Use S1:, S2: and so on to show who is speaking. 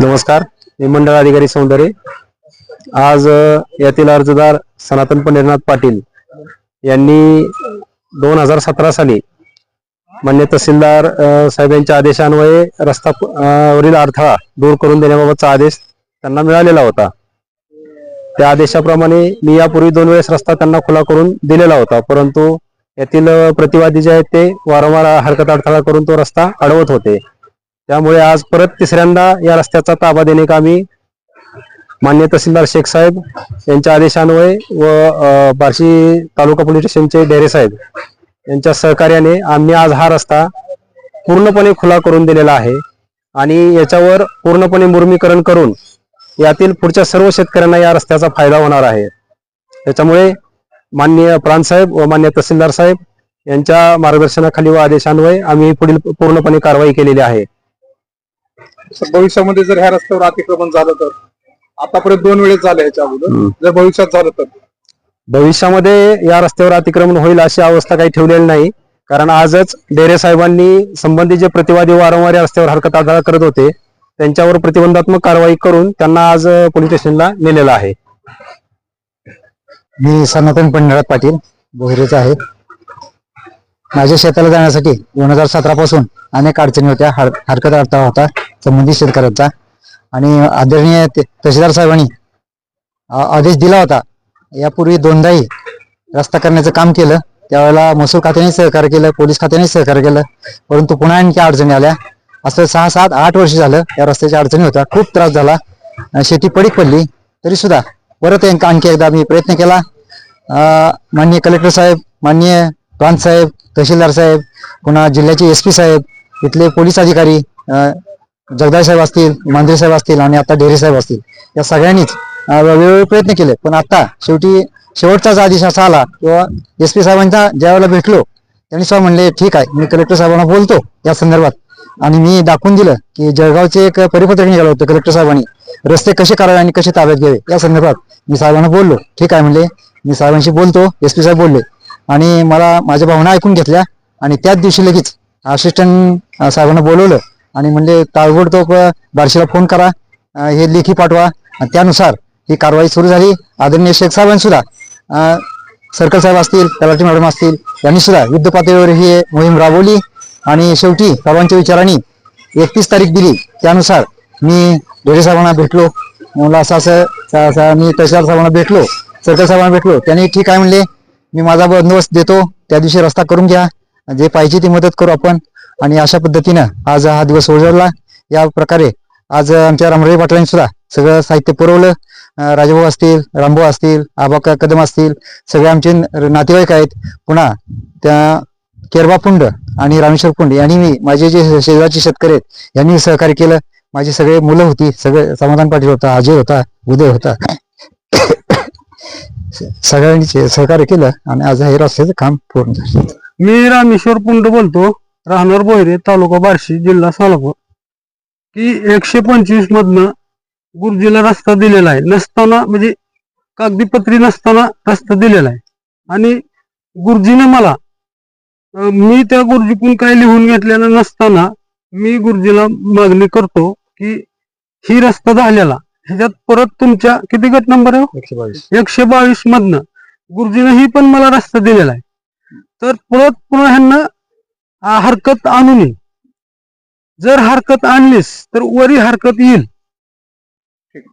S1: नमस्कार मी मंडळ अधिकारी सौंदर्य. आज यातील अर्जदार सनातन पंढरीनाथ पाटील यांनी दोन हजार सतरा साली मान्य तहसीलदार साहेबांच्या आदेशान्वये रस्ता वरील अडथळा दूर करून देण्याबाबतचा आदेश त्यांना मिळालेला होता. त्या आदेशाप्रमाणे मी यापूर्वी दोन वेळेस रस्ता त्यांना खुला करून दिलेला होता परंतु यातील प्रतिवादी जे आहेत ते वारंवार हरकत अडथळा करून तो रस्ता अडवत होते. त्यामुळे आज परत तिसऱ्यांदा या रस्त्याचा ताबा देणे कामी मान्य तहसीलदार शेख साहेब यांच्या आदेशान्वये व बार्शी तालुका पोलीस स्टेशनचे डेरे साहेब यांच्या सहकार्याने आम्ही आज हा रस्ता पूर्णपणे खुला करून दिलेला आहे आणि याच्यावर पूर्णपणे मुर्मीकरण करून यातील पुढच्या सर्व शेतकऱ्यांना या रस्त्याचा फायदा होणार आहे. त्याच्यामुळे माननीय प्रांतसाहेब व मान्य तहसीलदार साहेब यांच्या मार्गदर्शनाखाली व आदेशान्वये आम्ही पुढील पूर्णपणे कारवाई केलेली आहे.
S2: भविष्यामध्ये जर ह्या रस्त्यावर अतिक्रमण झालं तर? आतापर्यंत दोन वेळेस झालं ह्याच्या अगोदर. जर भविष्यात झालं तर?
S1: भविष्यामध्ये या रस्त्यावर अतिक्रमण होईल अशी अवस्था काही ठेवलेली नाही. कारण आजच डेरे साहेबांनी संबंधित जे प्रतिवादी वारंवार या रस्त्यावर हरकत आढळा करत होते त्यांच्यावर प्रतिबंधात्मक कारवाई करून त्यांना आज पोलीस स्टेशनला नेलेलं आहे.
S3: मी सनातन पंढरात पाटील बोहरेचा आहे. माझ्या शेताला जाण्यासाठी दोन हजार सतरा पासून अनेक अडचणी होत्या हर- हरकत अडथळा होता संबंधित शेतकऱ्यांचा. आणि आदरणीय तहसीलदार साहेबांनी आदेश दिला होता. यापूर्वी दोनदाही रस्ता करण्याचं काम केलं. त्यावेळेला महसूल खात्याने सहकार्य केलं पोलीस खात्याने सहकार्य केलं. परंतु पुन्हा आणखी अडचणी आल्या. असं सहा सात आठ वर्ष झालं या रस्त्याच्या अडचणी होत्या. खूप त्रास झाला. शेती पडीक पडली. तरी सुद्धा परत एक- आणखी एकदा मी प्रयत्न केला. माननीय कलेक्टर साहेब माननीय प्रांत साहेब तहसीलदार साहेब पुन्हा जिल्ह्याचे एस पी साहेब इथले पोलीस अधिकारी अं, जगदाय साहेब असतील मांजरे साहेब असतील आणि आता ढेरे साहेब असतील. या सगळ्यांनीच वेळोवेळी प्रयत्न केले. पण आता शेवटी शेवटचाच आदेश असा आला किंवा एस पी साहेबांचा ज्या वेळेला भेटलो त्यांनी सुद्धा म्हणले ठीक आहे मी कलेक्टर साहेबांना बोलतो. या संदर्भात आणि मी दाखवून दिलं की जळगावचे एक परिपत्रक निघालं होतं कलेक्टर साहेबांनी. रस्ते कसे करावे आणि कसे ताब्यात घ्यावे? या संदर्भात मी साहेबांना बोललो. ठीक आहे म्हणले. मी साहेबांशी बोलतो. एस पी साहेब बोलले. आणि मला माझ्या भावना ऐकून घेतल्या. आणि त्याच दिवशी लगेच असिस्टंट साहेबांना बोलवलं. आणि म्हणले ताबडतोब बारशीला फोन करा. हे लेखी पाठवा. आणि त्यानुसार ही कारवाई सुरू झाली. आदरणीय शेख साहेबांनी सुद्धा सर्कल साहेब असतील तलाठी मॅडम असतील यांनी सुद्धा युद्ध पातळीवर ही मोहीम राबवली. आणि शेवटी सर्वांच्या विचारांनी एकतीस तारीख दिली. त्यानुसार मी ढेरे साहेबांना भेटलो. मला असं असं मी तहसीलदार साहेबांना भेटलो सरकार साहेबांना भेटलो. त्यांनी ठीक आहे म्हणले मी माझा बंदोबस्त देतो. त्या दिवशी रस्ता करून घ्या. जे पाहिजे ती मदत करू आपण. आणि अशा पद्धतीनं आज हा दिवस उजळला या प्रकारे आज आमच्या रामराजे पाटलांनी सुद्धा सगळं साहित्य पुरवलं. राजभाऊ राजाभाऊ असतील रामभाऊ असतील आबा कदम असतील सगळे आमचे न- नातेवाईक आहेत. पुन्हा त्या केरबापुंड आणि रामेश्वर कोंडे यांनी मी माझे जे शेजारचे शेतकरी आहेत यांनी सहकार्य केलं. माझी सगळे मुलं होती सगळे समाधान पाटील होता अजय होता उदय होता. सगळ्यांनी सहकार्य केलं आणि आज हे रस्त्याचं काम पूर्ण झालं.
S4: मी रामेश्वर पुंड बोलतो राहणार बोयरे तालुका बार्शी जिल्हा सोलापूर. की एकशे पंचवीस मधनं गुरुजीला रस्ता दिलेला आहे. नसताना म्हणजे कागदीपत्री नसताना रस्ता दिलेला आहे. आणि गुरुजीने मला मी त्या गुरुजीकडून काही लिहून घेतलेलं नसताना मी गुरुजीला मागणी करतो की ही रस्ता झालेला. ह्याच्यात परत तुमच्या किती गट नंबर आहे हो?
S1: एकशे बावीस.
S4: एकशे बावीस मधनं. गुरुजीने ही पण मला रस्ता दिलेला आहे. तर परत पुन्हा ह्यांना हरकत आणू नये जर हरकत आणलीस तर वरी हरकत येईल.